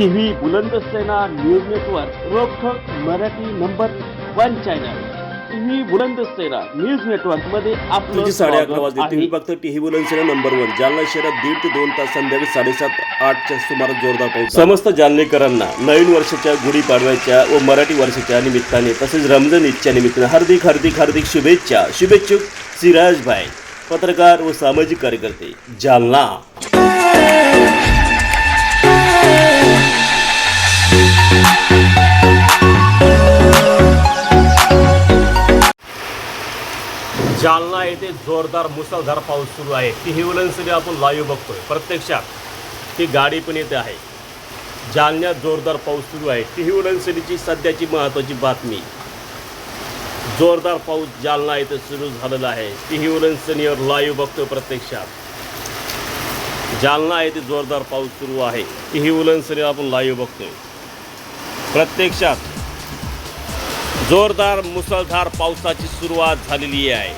TV Bulandsena news network रोखोक Marathi number one channel. TV Bulandsena news नेटवर्कमध्ये आपलं साडे अकरा वाजले. तुम्ही बघता TV Bulandsena number one Jalna शहरात दीड ते दोन तास संध्याकाळी साडेसात आठच्या सुमारास जोरदार पाऊस समस्त जालनेकरांना नवीन वर्षाच्या गुढीपाडव्याच्या व मराठी वर्षाच्या निमित्ताने तसेच रमजान ईदच्या निमित्ताने हार्दिक हार्दिक हार्दिक शुभेच्छा. शुभेच्छुक सिराजभाई पत्रकार व सामाजिक कार्यकर्ते. जालना. जालना येथे जोरदार मुसळधार पाऊस सुरू आहे. ती हिवलनसरी आपण लाईव्ह बघतोय. प्रत्यक्षात ती गाडी पण येते आहे. जालन्यात जोरदार पाऊस सुरू आहे. ती हिवलनसरीची सध्याची महत्त्वाची बातमी. जोरदार पाऊस जालना येथे सुरू झालेला आहे. ती हिवलनसरीवर लाईव्ह बघतोय प्रत्यक्षात. जालना येथे जोरदार पाऊस सुरू आहे. ती हिवलनसरी आपण लाईव्ह बघतोय. प्रत्यक्षात जोरदार मुसळधार पावसाची सुरुवात झालेली आहे.